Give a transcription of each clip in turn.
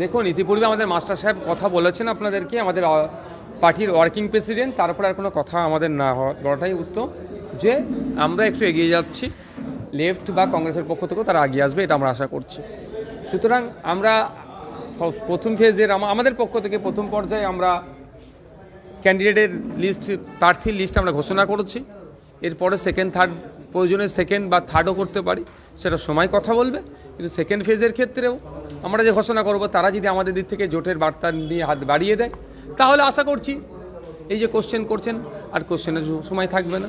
দেখুন, ইতিপূর্বে আমাদের মাস্টার সাহেব কথা বলেছেন আপনাদেরকে, আমাদের পার্টির ওয়ার্কিং প্রেসিডেন্ট তারপর আর কোনো কথা আমাদের না বলাটাই উত্তম যে আমরা একটু এগিয়ে যাচ্ছি লেফট বা কংগ্রেসের পক্ষ থেকেও তারা এগিয়ে আসবে, এটা আমরা আশা করছি। সুতরাং আমরা প্রথম ফেজের আমাদের পক্ষ থেকে প্রথম পর্যায়ে আমরা ক্যান্ডিডেটের লিস্ট প্রার্থীর লিস্ট আমরা ঘোষণা করেছি। এরপরে সেকেন্ড থার্ড প্রয়োজনে সেকেন্ড বা থার্ডও করতে পারি। সেটা সময় কথা বলবে কিন্তু সেকেন্ড ফেজের ক্ষেত্রেও আমরা যে ঘোষণা করব তারা যদি আমাদের দিক থেকে জোটের বার্তা নিয়ে হাত বাড়িয়ে দেয় তাহলে আশা করছি এই যে কোশ্চেন করছেন আর কোশ্চেনের সময় থাকবে না।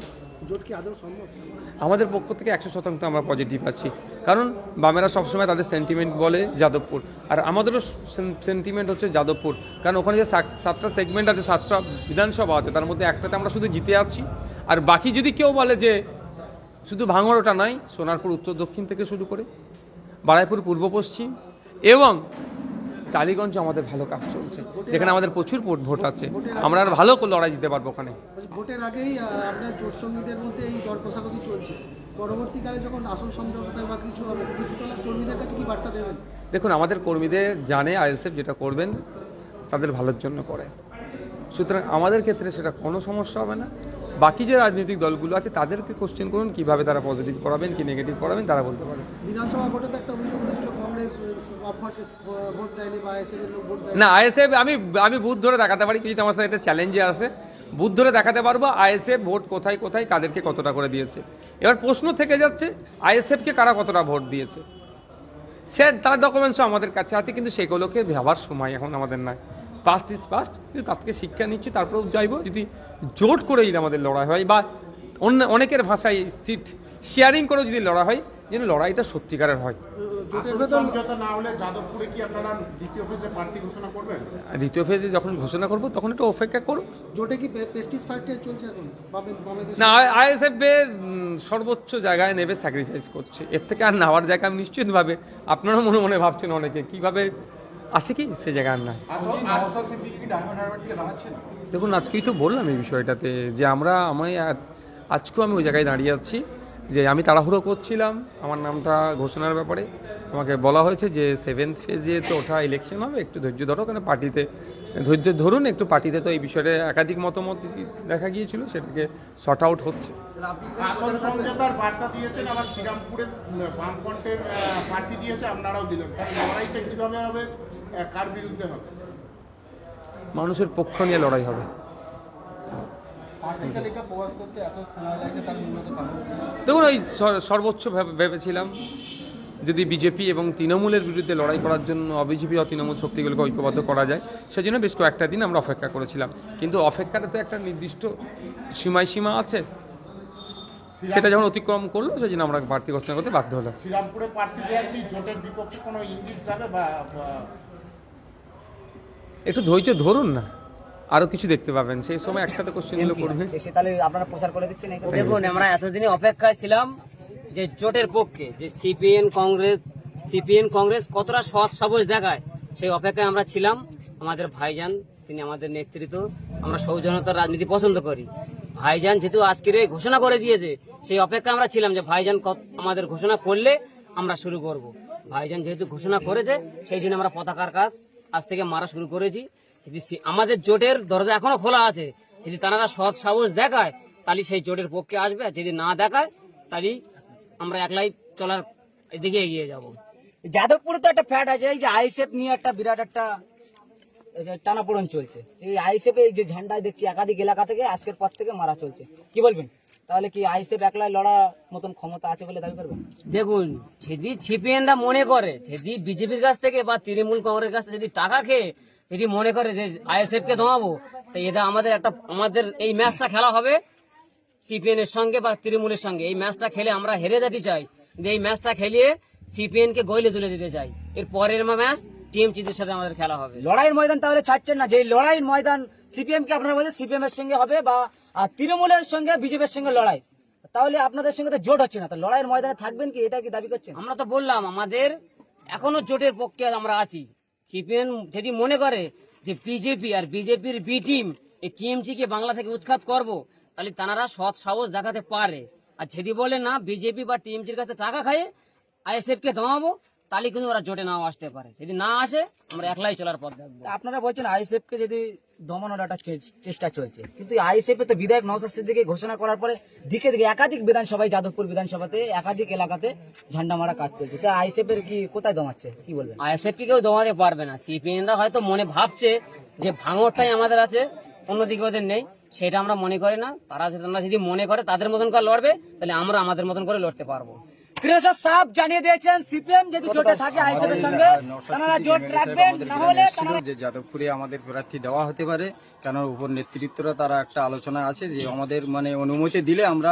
আমাদের পক্ষ থেকে একশো শতাংশ আমরা পজিটিভ আছি। কারণ বামেরা সবসময় তাদের সেন্টিমেন্ট বলে যাদবপুর আর আমাদেরও সেন্টিমেন্ট হচ্ছে যাদবপুর। কারণ ওখানে যে সাত- সাতটা সেগমেন্ট আছে সাতটা বিধানসভা আছে তার মধ্যে একটাতে আমরা শুধু জিতে আছি। আর বাকি যদি কেউ বলে যে শুধু ভাঙড়টা নয় সোনারপুর উত্তর দক্ষিণ থেকে শুরু করে বারাইপুর পূর্ব পশ্চিম এবং টালিগঞ্জ আমাদের ভালো কাজ চলছে। যেখানে আমাদের প্রচুর ভোট ভোট আছে। আমরা আর ভালো লড়াই দিতে পারব ওখানে। ভোটের আগেই আপনার জোট সঙ্গীদের মধ্যে এই দর কষাকষি চলছে। পরবর্তীকালে যখন আসন সমঝোতা বা কিছু হবে কিছু কর্মীদের কাছে কি বার্তা দেবেন? দেখুন আমাদের কর্মীদের জানে আইএসএফ যেটা করবেন তাদের ভালোর জন্য করে। সুতরাং আমাদের ক্ষেত্রে সেটা কোনো সমস্যা হবে না। বাকি যে রাজনৈতিক দলগুলো আছে তাদেরকে কোশ্চেন করুন কীভাবে তারা পজিটিভ করাবেন কি নেগেটিভ করাবেন তারা বলতে পারে। বিধানসভা ভোটে তো একটা অভিযোগ উঠেছিল কংগ্রেস ভোট ভোট দেয়নি বা এসএফ এর লোক ভোট দেয়নি। না আইএসএফ আমি আমি বুথ ধরে দেখাতে পারি কিছু আমার সাথে একটা চ্যালেঞ্জে আসে বুথ ধরে দেখাতে পারব আইএসএফ ভোট কোথায় কোথায় কাদেরকে কতটা করে দিয়েছে। এবার প্রশ্ন থেকে যাচ্ছে আইএসএফকে কারা কতটা ভোট দিয়েছে? স্যার তার ডকুমেন্টসও আমাদের কাছে আছে কিন্তু সেগুলোকে ভাবার সময় এখন আমাদের নাই। পাস্ট ইজ পাস্ট কিন্তু তার থেকে শিক্ষা নিচ্ছি তারপরেও যাইবো। যদি জোট করে যদি আমাদের লড়াই হয় বা অন্য অনেকের ভাষায় সিট শেয়ারিং করে যদি লড়াই হয় যেন লড়াইটা সত্যিকারের হয়। জোটের আসন ভেতর সমঝোতা না হলে যাদবপুরে কি আপনারা দ্বিতীয় ফেজে প্রার্থী ঘোষণা করবেন? আর দ্বিতীয় ফেজে যখন ঘোষণা করব তখন একটু অপেক্ষা করো জোটে কি পেস্টিস ফাইট চলছে এখন? বামে বামেদের না আইএসএফ এর সর্বোচ্চ জায়গায় নেবে স্যাক্রিফাইস করছে। এর থেকে আর নেওয়ার জায়গা আমি নিশ্চিতভাবে আপনারা মনে মনে ভাবছেন অনেকে কীভাবে আছে কি? সে জায়গা আর নাই। দেখুন আজকেই তো বললাম এই বিষয়টাতে যে আমরা আমি আজ- আজকেও আমি ওই জায়গায় দাঁড়িয়ে আছি যে আমি তাড়াহুড়ো করছিলাম আমার নামটা ঘোষণার ব্যাপারে। আমাকে বলা হয়েছে যে সেভেন্থ ফেজে তো ওঠা ইলেকশন হবে একটু ধৈর্য ধরো কেন পার্টিতে ধৈর্য ধরুন একটু পার্টিতে তো এই বিষয়ে একাধিক মতামত দেখা গিয়েছিল সেটাকে শর্ট আউট হচ্ছে। আসন সমঝোতার বার্তা দিয়েছেন আবার শ্রীরামপুরে বামফ্রন্টের আহ, দিয়েছে আপনারাও দিলেন। লড়াইটা কীভাবে হবে? আহ, কার বিরুদ্ধে হবে? মানুষের পক্ষ নিয়ে লড়াই হবে। দেখুন ওই সর্বোচ্চ ভেবে- ভেবেছিলাম যদি বিজেপি এবং তৃণমূলের বিরুদ্ধে লড়াই করার জন্য বিজেপি ও তৃণমূল শক্তিগুলোকে ঐক্যবদ্ধ করা যায় সেই জন্য বেশ কয়েকটা দিন আমরা অপেক্ষা করেছিলাম। কিন্তু অপেক্ষাটা তো একটা নির্দিষ্ট সীমায় সীমা আছে সেটা যখন অতিক্রম করল সেই জন্য আমরা বাড়তি ঘোষণা করতে বাধ্য হলাম। শ্রীরামপুরে প্রার্থী জোটের বিপক্ষে কোনো ইঙ্গিত যাবে বা- একটু ধৈর্য ধরুন না। আরও কিছু দেখতে পাবেন। সেই সময় একসাথে কোশ্চেনগুলো করবে। এসে তাহলে আপনারা প্রচার করে দিচ্ছেন দেখুন আমরা এতদিনে অপেক্ষায় ছিলাম যে জোটের পক্ষে যে সিপিএন কংগ্রেস সিপিএন কংগ্রেস কতটা সৎ সাবজ দেখায় সেই অপেক্ষায় আমরা ছিলাম। আমাদের ভাইজান তিনি আমাদের নেতৃত্ব আমরা সৌজনতার রাজনীতি পছন্দ করি। ভাইজান যেহেতু আজকের এই ঘোষণা করে দিয়েছে সেই অপেক্ষা আমরা ছিলাম যে ভাইজান কত- আমাদের ঘোষণা করলে আমরা শুরু করব। ভাইজান যেহেতু ঘোষণা করেছে সেই জন্য আমরা পতাকার কাজ আজ থেকে মারা শুরু করেছি। যদি আমাদের জোটের দরজা এখনও খোলা আছে। যদি তারা সৎ সাহস দেখায় তাহলে সেই জোটের পক্ষে আসবে, আর যদি না দেখায় তাহলে আমরা একলাই চলার এদিকে এগিয়ে যাব। যাদবপুরে তো একটা ফ্যাট আছে, এই যে আইসেফ নিয়ে একটা বিরাট একটা টানাপোড়ন চলছে। এই আইসেফ এই যে ঝান্ডা দেখছি একাধিক এলাকা থেকে আজকের পর থেকে মারা চলছে। কি বলবেন? তাহলে কি আইসেফ একলাই লড়া মতন ক্ষমতা আছে বলে দাবি করবেন? দেখুন, যদি ছিপিএনরা মনে করে, যদি বিজেপির কাছ থেকে বা তৃণমূল কংগ্রেসের কাছ থেকে যদি টাকা খেয়ে যদি মনে করে যে আইএসএফ কে দমাবো তো এটা আমাদের একটা, আমাদের এই ম্যাচটা খেলা হবে। সিপিএন এর সঙ্গে বা তৃণমূলের সঙ্গে। এই ম্যাচটা খেলে আমরা হেরে যেতে চাই। এই ম্যাচটা খেলিয়ে সিপিএন কে গইলে তুলে দিতে চাই। এর পরের ম্যাচ টিএমসিদের সাথে আমাদের খেলা হবে। লড়াইয়ের ময়দান তাহলে ছাড়ছেন না। যে লড়াইয়ের ময়দান সিপিএম কে আপনারা বলছেন সিপিএম এর সঙ্গে হবে বা আর তৃণমূলের সঙ্গে বিজেপির সঙ্গে লড়াই। তাহলে আপনাদের সঙ্গে তো জোট হচ্ছে না। তো লড়াইয়ের ময়দানে থাকবেন কি? এটা কি দাবি করছেন? আমরা তো বললাম আমাদের এখনও জোটের পক্ষে আমরা আছি। সিপিএম যদি মনে করে যে বিজেপি আর বিজেপির বি টিম এই টিএমসি কে বাংলা থেকে উৎখাত করব তাহলে তারা সৎ সাহস দেখাতে পারে। আর যদি বলে না বিজেপি বা টিএমসির কাছে টাকা খায় আইএসএফ কে দমাবো তাহলে কিন্তু ওরা জোটে নাও আসতে পারে। যদি না আসে আমরা একলাই চলার পথ দেখব। আপনারা বলছেন আইএসএফ কে যদি দমানোর একটা চেষ্টা চলছে। কিন্তু আইএসএফ তো বিধায়ক নওসাদ সিদ্দিকী ঘোষণা করার পরে দিকে দিকে একাধিক বিধানসভায় যাদবপুর বিধানসভাতে একাধিক এলাকাতে ঝান্ডা মারা কাজ চলছে। তা আইএসএফ এর কি কোথায় দমাচ্ছে কি বলবেন? আইএসএফ কে কেউ দমাতে পারবে না। সিপিএনরা হয়তো মনে ভাবছে যে ভাঙরটাই আমাদের আছে অন্যদিকে ওদের নেই। সেটা আমরা মনে করি না। তারা তারা যদি মনে করে তাদের মতন করে লড়বে তাহলে আমরা আমাদের মতন করে লড়তে পারব। সাহ জানিয়ে দিয়েছেন সিপিএম যদি জোটে থাকে সঙ্গে। তারা জোট রাখবেন না হলে যে যাদবপুরে আমাদের প্রার্থী দেওয়া হতে পারে। কেন উপর নেতৃত্বরা তারা একটা আলোচনা আছে যে আমাদের মানে অনুমতি দিলে আমরা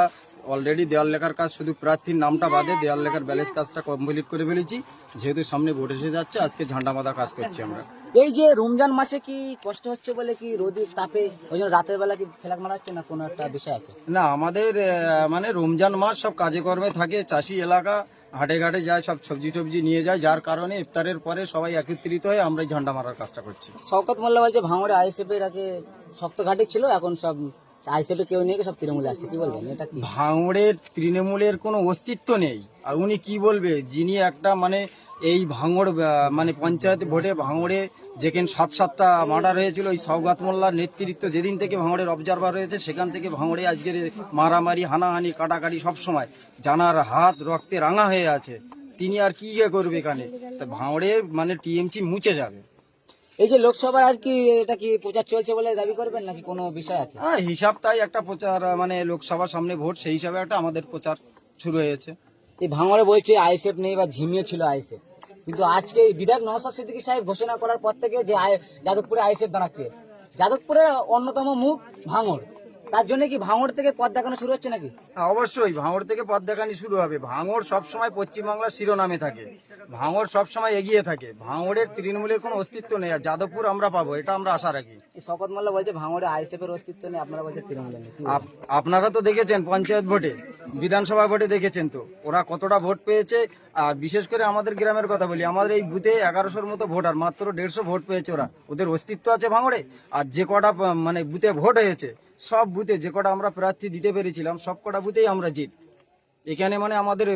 অলরেডি দেওয়াল লেখার কাজ শুধু প্রার্থীর নামটা বাদে দেওয়াল লেখার ব্যালেন্স কাজটা কমপ্লিট করে ফেলেছি। যেহেতু সামনে ভোট এসে যাচ্ছে আজকে ঝান্ডা মাদা কাজ করছি আমরা। এই যে রমজান মাসে কি কষ্ট হচ্ছে বলে কি রোদের তাপে ওই জন্য রাতের বেলা কি ফেলাক মারা হচ্ছে না কোনো একটা বিষয় আছে? না আমাদের মানে রমজান মাস সব কাজে কর্মে থাকে চাষি এলাকা হাটে ঘাটে যায় সব সবজি টবজি নিয়ে যায় যার কারণে ইফতারের পরে সবাই একত্রিত হয়ে আমরা ঝান্ডা মারার কাজটা করছি। শওকত মোল্লা বলছে ভাঙড়ে আইএসএফ এর আগে শক্ত ঘাটে ছিল এখন সব এ কেউ গিয়ে সব তৃণমূলে আসছে। কি বলবেন? এটা কি? ভাঙড়ের, তৃণমূলের কোনো অস্তিত্ব নেই। আর উনি কি বলবে? যিনি একটা মানে এই ভাঙড় মানে পঞ্চায়েত ভোটে ভাঙড়ে যেখানে সাত সাতটা মার্ডার হয়েছিল, ওই সৌগাত মোল্লার নেতৃত্ব যেদিন থেকে ভাঙড়ের অবজারভার হয়েছে সেখান থেকে ভাঙড়ে আজকের মারামারি, হানাহানি, কাটাকাটি সব সময় জানার হাত রক্তে রাঙা হয়ে আছে। তিনি আর কি ইয়ে করবে এখানে? তা ভাঙড়ে মানে টিএমসি মুছে যাবে। এই যে লোকসভার আর কি এটা কি প্রচার চলছে বলে দাবি করবেন নাকি কোনো বিষয় আছে? হ্যাঁ হিসাব তাই একটা প্রচার মানে লোকসভার সামনে ভোট সেই হিসাবে একটা আমাদের প্রচার শুরু হয়েছে। এই ভাঙরে বলছে আইএসএফ নেই বা ঝিমিয়ে ছিল আইএসএফ। কিন্তু আজকে বিধায়ক নওসাদ সিদ্দিকী সাহেব ঘোষণা করার পর থেকে যে আই- যাদবপুরে আইএসএফ বানাচ্ছে যাদবপুরের অন্যতম মুখ ভাঙড়। তার জন্য কি ভাঙড় থেকে পথ দেখানো শুরু হচ্ছে নাকি? হ্যাঁ, অবশ্যই। ভাঙড় থেকে পথ দেখানি শুরু হবে। ভাঙড় সবসময় পশ্চিমবাংলার শিরোনামে থাকে। ভাঙড় সবসময় এগিয়ে থাকে। ভাঙড়ের তৃণমূলের কোনো অস্তিত্ব নেই। আর যাদবপুর আমরা পাবো এটা আমরা আশা রাখি। শকত মোল্লা বলছে ভাঙড়ে আইএসএফ এর অস্তিত্ব নেই আপনারা বলছে তৃণমূলে নেই। আপ- আপনারা তো দেখেছেন পঞ্চায়েত ভোটে বিধানসভা ভোটে দেখেছেন তো। ওরা কতটা ভোট পেয়েছে আর বিশেষ করে আমাদের গ্রামের কথা বলি আমাদের এই বুথে এগারোশোর মতো ভোট আর মাত্র দেড়শো ভোট পেয়েছে ওরা। ওদের অস্তিত্ব আছে ভাঙড়ে আর যে কটা মানে বুথে ভোট হয়েছে সব বুথে যে কটা আমরা প্রার্থী দিতে পেরেছিলাম সব কটা বুথেই আমরা জিত। এখানে মানে আমাদের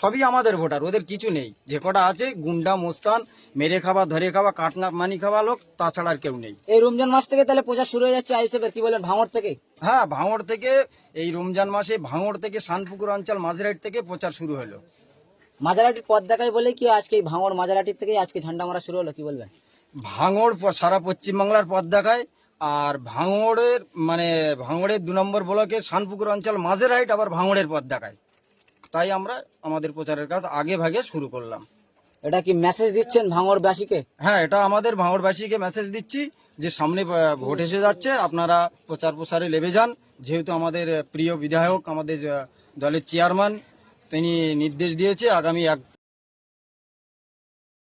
সবই আমাদের ভোটার ওদের কিছু নেই। যে কটা আছে গুন্ডা মোস্তান মেরে খাওয়া ধরে খাওয়া কাটনা মানি খাওয়া লোক তাছাড়া আর কেউ নেই। এই রমজান মাস থেকে তাহলে প্রচার শুরু হয়ে যাচ্ছে আইএসএফ এর কি বলেন ভাঙড় থেকে? হ্যাঁ ভাঙড় থেকে এই রমজান মাসে ভাঙড় থেকে শানপুকুর অঞ্চল মাঝরাইট থেকে প্রচার শুরু হলো। মাঝারাটির পথ দেখায় বলে কি আজকে ভাঙড় মাজারাটির থেকে আজকে ঝান্ডা মারা শুরু হলো কি বলবেন? ভাঙড় সারা পশ্চিমবাংলার পথ দেখায়। আর ভাঙড়ের মানে ভাঙড়ের দু নম্বর ব্লকের শানপুকুর অঞ্চল মাঝেরাইট আবার ভাঙড়ের পথ দেখায়। তাই আমরা আমাদের প্রচারের কাজ আগে ভাগে শুরু করলাম। এটা কি মেসেজ দিচ্ছেন ভাঙড়বাসীকে? হ্যাঁ এটা আমাদের ভাঙড়বাসীকে মেসেজ দিচ্ছি যে সামনে ভোট এসে যাচ্ছে আপনারা প্রচার প্রসারে লেবে যান। যেহেতু আমাদের প্রিয় বিধায়ক আমাদের দলের চেয়ারম্যান তিনি নির্দেশ দিয়েছে আগামী এক